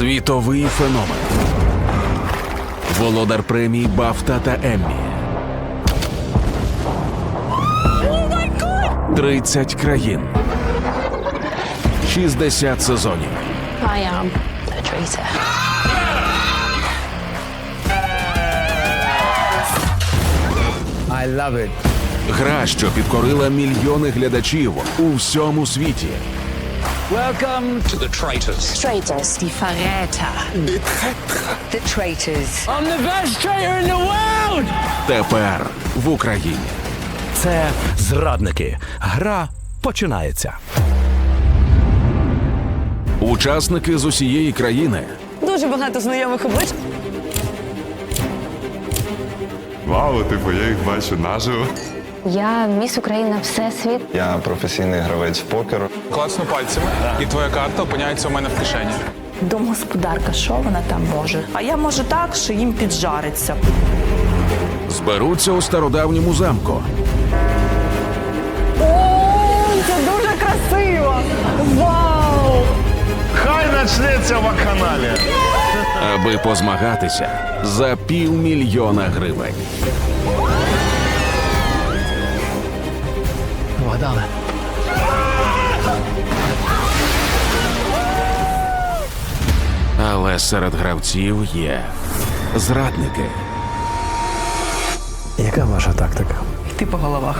Світовий феномен. Володар премій Бафта та Еммі. 30 країн. 60 сезонів. I am a traitor. I love it. Гра, що підкорила мільйони глядачів у всьому світі. Welcome to the traitors. Traitors. Die Verräter. The traitors. I'm the best traitor in the world! Тепер в Україні. Це зрадники. Гра починається. Учасники з усієї країни Дуже багато знайомих облич. Вау, типу, я їх бачу наживо. Я міс Україна Всесвіт. Я професійний гравець в покер. Клацну пальцями, і твоя карта опиняється у мене в кишені. Домгосподарка, що вона там може? А я можу так, що їм піджариться. зберуться у стародавньому замку, О, Це дуже красиво! Вау! Хай почнеться вакханалія. аби позмагатися за півмільйона гривень. Вгадали. Але серед гравців є зрадники. Яка ваша тактика? Йти по головах.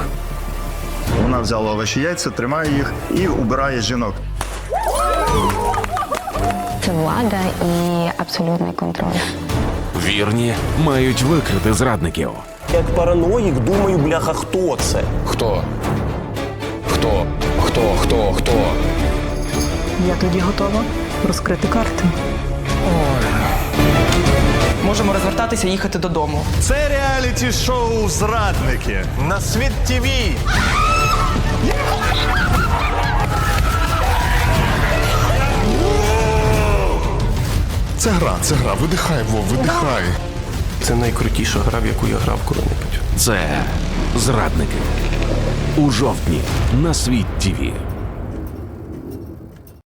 Вона взяла ваші яйця, тримає їх і убирає жінок. Це влада і абсолютний контроль. Вірні мають викрити зрадників. Як параноїк, думаю, бляха, хто це? Хто? Хто? Хто? Хто? Хто? Я тоді готова розкрити карти. Можемо розвертатися і їхати додому. Це реаліті шоу Зрадники на світ ТВ. Це гра, це гра. Видихай, Вов, видихай. Це найкрутіша гра, в яку я грав коли-небудь. Це зрадники у жовтні на світ ТІВІ.